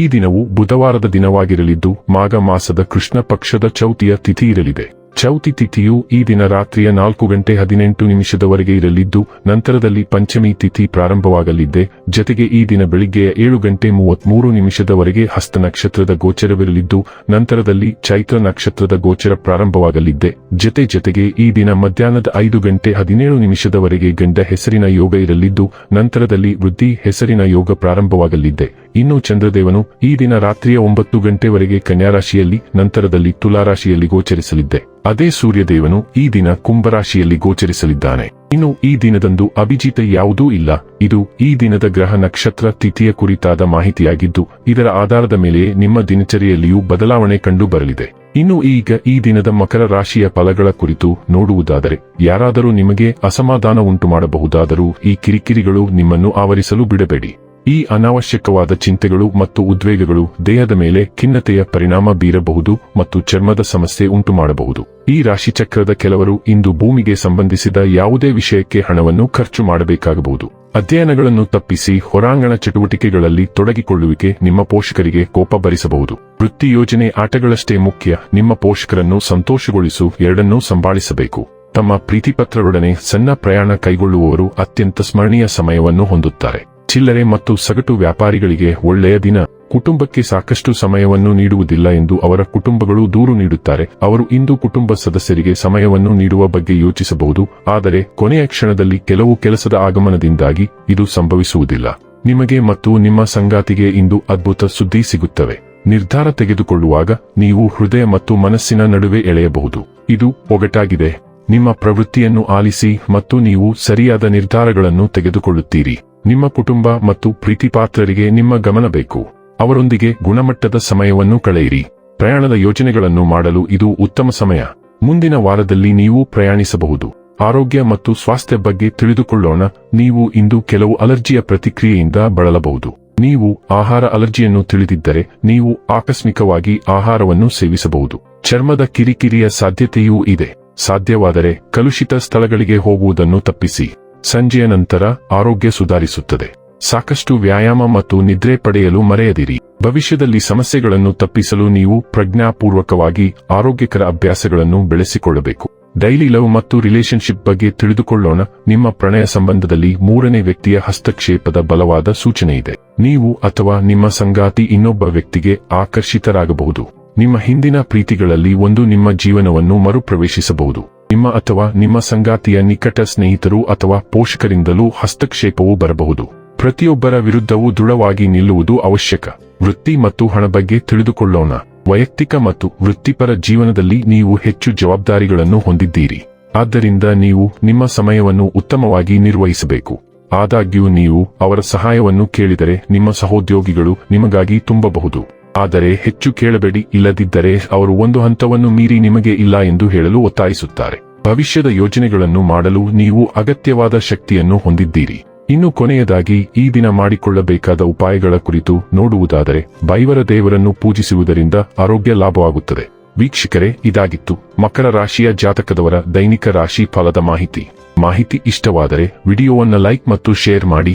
ಈ ದಿನವು ಬುಧವಾರದ ದಿನವಾಗಿರಲಿದ್ದು ಮಾಘ ಮಾಸದ ಕೃಷ್ಣ ಪಕ್ಷದ ಚೌತಿಯ ತಿಥಿ ಇರಲಿದೆ ಚೌತಿ ತಿಥಿಯು ಈ ದಿನ ರಾತ್ರಿಯ ನಾಲ್ಕು ಗಂಟೆ ಹದಿನೆಂಟು ನಿಮಿಷದವರೆಗೆ ಇರಲಿದ್ದು, ನಂತರದಲ್ಲಿ ಪಂಚಮಿ ತಿಥಿ ಪ್ರಾರಂಭವಾಗಲಿದ್ದೆ ಜತೆಗೆ ಈ ದಿನ ಬೆಳಿಗ್ಗೆಯ ಏಳು ಗಂಟೆ ಮೂವತ್ಮೂರು ನಿಮಿಷದವರೆಗೆ ಹಸ್ತ ನಕ್ಷತ್ರದ ಗೋಚರವಿರಲಿದ್ದು, ನಂತರದಲ್ಲಿ ಚೈತ್ರ ನಕ್ಷತ್ರದ ಗೋಚರ ಪ್ರಾರಂಭವಾಗಲಿದ್ದೆ ಜತೆ ಜತೆಗೆ ಈ ದಿನ ಮಧ್ಯಾಹ್ನದ ಐದು ಗಂಟೆ ಹದಿನೇಳು ನಿಮಿಷದವರೆಗೆ ಗಂಡ ಹೆಸರಿನ ಯೋಗ ಇರಲಿದ್ದು, ನಂತರದಲ್ಲಿ ವೃದ್ಧಿ ಹೆಸರಿನ ಯೋಗ ಪ್ರಾರಂಭವಾಗಲಿದ್ದೆ ಇನ್ನು ಚಂದ್ರದೇವನು ಈ ದಿನ ರಾತ್ರಿಯ ಒಂಬತ್ತು ಗಂಟೆವರೆಗೆ ಕನ್ಯಾರಾಶಿಯಲ್ಲಿ, ನಂತರದಲ್ಲಿ ತುಲಾರಾಶಿಯಲ್ಲಿ ಗೋಚರಿಸಲಿದ್ದೆ ಅದೇ ಸೂರ್ಯದೇವನು ಈ ದಿನ ಕುಂಭರಾಶಿಯಲ್ಲಿ ಗೋಚರಿಸಲಿದ್ದಾನೆ. ಇನ್ನು ಈ ದಿನದಂದು ಅಭಿಜಿತ ಯಾವುದೂ ಇಲ್ಲ. ಇದು ಈ ದಿನದ ಗ್ರಹ ನಕ್ಷತ್ರ ತಿಥಿಯ ಕುರಿತಾದ ಮಾಹಿತಿಯಾಗಿದ್ದು, ಇದರ ಆಧಾರದ ಮೇಲೆ ನಿಮ್ಮ ದಿನಚರಿಯಲ್ಲಿಯೂ ಬದಲಾವಣೆ ಕಂಡು ಬರಲಿದೆ ಇನ್ನು ಈಗ ಈ ದಿನದ ಮಕರ ರಾಶಿಯ ಫಲಗಳ ಕುರಿತು ನೋಡುವುದಾದರೆ, ಯಾರಾದರೂ ನಿಮಗೆ ಅಸಮಾಧಾನ ಉಂಟು ಮಾಡಬಹುದಾದರೂ ಈ ಕಿರಿಕಿರಿಗಳು ನಿಮ್ಮನ್ನು ಆವರಿಸಲು ಬಿಡಬೇಡಿ. ಈ ಅನಾವಶ್ಯಕವಾದ ಚಿಂತೆಗಳು ಮತ್ತು ಉದ್ವೇಗಗಳು ದೇಹದ ಮೇಲೆ ಖಿನ್ನತೆಯ ಪರಿಣಾಮ ಬೀರಬಹುದು ಮತ್ತು ಚರ್ಮದ ಸಮಸ್ಯೆ ಉಂಟು ಮಾಡಬಹುದು ಈ ರಾಶಿಚಕ್ರದ ಕೆಲವರು ಇಂದು ಭೂಮಿಗೆ ಸಂಬಂಧಿಸಿದ ಯಾವುದೇ ವಿಷಯಕ್ಕೆ ಹಣವನ್ನು ಖರ್ಚು ಮಾಡಬೇಕಾಗಬಹುದು. ಅಧ್ಯಯನಗಳನ್ನು ತಪ್ಪಿಸಿ ಹೊರಾಂಗಣ ಚಟುವಟಿಕೆಗಳಲ್ಲಿ ತೊಡಗಿಕೊಳ್ಳುವಿಕೆ ನಿಮ್ಮ ಪೋಷಕರಿಗೆ ಕೋಪ ಭರಿಸಬಹುದು. ವೃತ್ತಿ ಯೋಜನೆ ಆಟಗಳಷ್ಟೇ ಮುಖ್ಯ, ನಿಮ್ಮ ಪೋಷಕರನ್ನು ಸಂತೋಷಗೊಳಿಸು, ಎರಡನ್ನೂ ಸಂಭಾಳಿಸಬೇಕು. ತಮ್ಮ ಪ್ರೀತಿಪತ್ರರೊಡನೆ ಸಣ್ಣ ಪ್ರಯಾಣ ಕೈಗೊಳ್ಳುವವರು ಅತ್ಯಂತ ಸ್ಮರಣೀಯ ಸಮಯವನ್ನು ಹೊಂದುತ್ತಾರೆ. ಚಿಲ್ಲರೆ ಮತ್ತು ಸಗಟು ವ್ಯಾಪಾರಿಗಳಿಗೆ ಒಳ್ಳೆಯ ದಿನ. ಕುಟುಂಬಕ್ಕೆ ಸಾಕಷ್ಟು ಸಮಯವನ್ನು ನೀಡುವುದಿಲ್ಲ ಎಂದು ಅವರ ಕುಟುಂಬಗಳು ದೂರು ನೀಡುತ್ತಾರೆ. ಅವರು ಇಂದು ಕುಟುಂಬ ಸದಸ್ಯರಿಗೆ ಸಮಯವನ್ನು ನೀಡುವ ಬಗ್ಗೆ ಯೋಚಿಸಬಹುದು. ಆದರೆ ಕೊನೆಯ ಕ್ಷಣದಲ್ಲಿ ಕೆಲವು ಕೆಲಸದ ಆಗಮನದಿಂದಾಗಿ ಇದು ಸಂಭವಿಸುವುದಿಲ್ಲ. ನಿಮಗೆ ಮತ್ತು ನಿಮ್ಮ ಸಂಗಾತಿಗೆ ಇಂದು ಅದ್ಭುತ ಸುದ್ದಿ ಸಿಗುತ್ತವೆ. ನಿರ್ಧಾರ ತೆಗೆದುಕೊಳ್ಳುವಾಗ ನೀವು ಹೃದಯ ಮತ್ತು ಮನಸ್ಸಿನ ನಡುವೆ ಎಳೆಯಬಹುದು. ಇದು ಒಗಟಾಗಿದೆ. ನಿಮ್ಮ ಪ್ರವೃತ್ತಿಯನ್ನು ಆಲಿಸಿ ಮತ್ತು ನೀವು ಸರಿಯಾದ ನಿರ್ಧಾರಗಳನ್ನು ತೆಗೆದುಕೊಳ್ಳುತ್ತೀರಿ. ನಿಮ್ಮ ಕುಟುಂಬ ಮತ್ತು ಪ್ರೀತಿಪಾತ್ರರಿಗೆ ನಿಮ್ಮ ಗಮನ ಬೇಕು. ಅವರೊಂದಿಗೆ ಗುಣಮಟ್ಟದ ಸಮಯವನ್ನು ಕಳೆಯಿರಿ. ಪ್ರಯಾಣದ ಯೋಜನೆಗಳನ್ನು ಮಾಡಲು ಇದು ಉತ್ತಮ ಸಮಯ. ಮುಂದಿನ ವಾರದಲ್ಲಿ ನೀವು ಪ್ರಯಾಣಿಸಬಹುದು. ಆರೋಗ್ಯ ಮತ್ತು ಸ್ವಾಸ್ಥ್ಯ ಬಗ್ಗೆ ತಿಳಿದುಕೊಳ್ಳೋಣ. ನೀವು ಇಂದು ಕೆಲವು ಅಲರ್ಜಿಯ ಪ್ರತಿಕ್ರಿಯೆಯಿಂದ ಬಳಲಬಹುದು. ನೀವು ಆಹಾರ ಅಲರ್ಜಿಯನ್ನು ತಿಳಿದಿದ್ದರೆ ನೀವು ಆಕಸ್ಮಿಕವಾಗಿ ಆಹಾರವನ್ನು ಸೇವಿಸಬಹುದು. ಚರ್ಮದ ಕಿರಿಕಿರಿಯ ಸಾಧ್ಯತೆಯೂ ಇದೆ. ಸಾಧ್ಯವಾದರೆ ಕಲುಷಿತ ಸ್ಥಳಗಳಿಗೆ ಹೋಗುವುದನ್ನು ತಪ್ಪಿಸಿ. ಸಂಜೆಯ ನಂತರ ಆರೋಗ್ಯ ಸುಧಾರಿಸುತ್ತದೆ. ಸಾಕಷ್ಟು ವ್ಯಾಯಾಮ ಮತ್ತು ನಿದ್ರೆ ಪಡೆಯಲು ಮರೆಯದಿರಿ. ಭವಿಷ್ಯದಲ್ಲಿ ಸಮಸ್ಯೆಗಳನ್ನು ತಪ್ಪಿಸಲು ನೀವು ಪ್ರಜ್ಞಾಪೂರ್ವಕವಾಗಿ ಆರೋಗ್ಯಕರ ಅಭ್ಯಾಸಗಳನ್ನು ಬೆಳೆಸಿಕೊಳ್ಳಬೇಕು. ಡೈಲಿ ಲವ್ ಮತ್ತು ರಿಲೇಶನ್ಶಿಪ್ ಬಗ್ಗೆ ತಿಳಿದುಕೊಳ್ಳೋಣ. ನಿಮ್ಮ ಪ್ರಣಯ ಸಂಬಂಧದಲ್ಲಿ ಮೂರನೇ ವ್ಯಕ್ತಿಯ ಹಸ್ತಕ್ಷೇಪದ ಬಲವಾದ ಸೂಚನೆ ಇದೆ. ನೀವು ಅಥವಾ ನಿಮ್ಮ ಸಂಗಾತಿ ಇನ್ನೊಬ್ಬ ವ್ಯಕ್ತಿಗೆ ಆಕರ್ಷಿತರಾಗಬಹುದು. ನಿಮ್ಮ ಹಿಂದಿನ ಪ್ರೀತಿಗಳಲ್ಲಿ ಒಂದು ನಿಮ್ಮ ಜೀವನವನ್ನು ಮರುಪ್ರವೇಶಿಸಬಹುದು. ನಿಮ್ಮ ಅಥವಾ ನಿಮ್ಮ ಸಂಗಾತಿಯ ನಿಕಟ ಸ್ನೇಹಿತರು ಅಥವಾ ಪೋಷಕರಿಂದಲೂ ಹಸ್ತಕ್ಷೇಪವು ಬರಬಹುದು. ಪ್ರತಿಯೊಬ್ಬರ ವಿರುದ್ಧವೂ ದೃಢವಾಗಿ ನಿಲ್ಲುವುದು ಅವಶ್ಯಕ. ವೃತ್ತಿ ಮತ್ತು ಹಣ ಬಗ್ಗೆ ತಿಳಿದುಕೊಳ್ಳೋಣ. ವೈಯಕ್ತಿಕ ಮತ್ತು ವೃತ್ತಿಪರ ಜೀವನದಲ್ಲಿ ನೀವು ಹೆಚ್ಚು ಜವಾಬ್ದಾರಿಗಳನ್ನು ಹೊಂದಿದ್ದೀರಿ. ಆದ್ದರಿಂದ ನೀವು ನಿಮ್ಮ ಸಮಯವನ್ನು ಉತ್ತಮವಾಗಿ ನಿರ್ವಹಿಸಬೇಕು. ಆದಾಗ್ಯೂ ನೀವು ಅವರ ಸಹಾಯವನ್ನು ಕೇಳಿದರೆ ನಿಮ್ಮ ಸಹೋದ್ಯೋಗಿಗಳು ನಿಮಗಾಗಿ ತುಂಬಬಹುದು. ಆದರೆ ಹೆಚ್ಚು ಕೇಳಬೇಡಿ, ಇಲ್ಲದಿದ್ದರೆ ಅವರು ಒಂದು ಹಂತವನ್ನು ಮೀರಿ ನಿಮಗೆ ಇಲ್ಲ ಎಂದು ಹೇಳಲು ಒತ್ತಾಯಿಸುತ್ತಾರೆ. ಭವಿಷ್ಯದ ಯೋಜನೆಗಳನ್ನು ಮಾಡಲು ನೀವು ಅಗತ್ಯವಾದ ಶಕ್ತಿಯನ್ನು ಹೊಂದಿದ್ದೀರಿ. ಇನ್ನು ಕೊನೆಯದಾಗಿ, ಈ ದಿನ ಮಾಡಿಕೊಳ್ಳಬೇಕಾದ ಉಪಾಯಗಳ ಕುರಿತು ನೋಡುವುದಾದರೆ, ಬೈವರ ದೇವರನ್ನು ಪೂಜಿಸುವುದರಿಂದ ಆರೋಗ್ಯ ಲಾಭವಾಗುತ್ತದೆ. ವೀಕ್ಷಕರೇ, ಇದಾಗಿತ್ತು. ಮಕರ ರಾಶಿಯ ಜಾತಕದವರ ದೈನಿಕ ರಾಶಿ ಫಲದ ಮಾಹಿತಿ. ಮಾಹಿತಿ ಇಷ್ಟವಾದರೆ, ವಿಡಿಯೋವನ್ನು ಲೈಕ್ ಮತ್ತು ಶೇರ್ ಮಾಡಿ.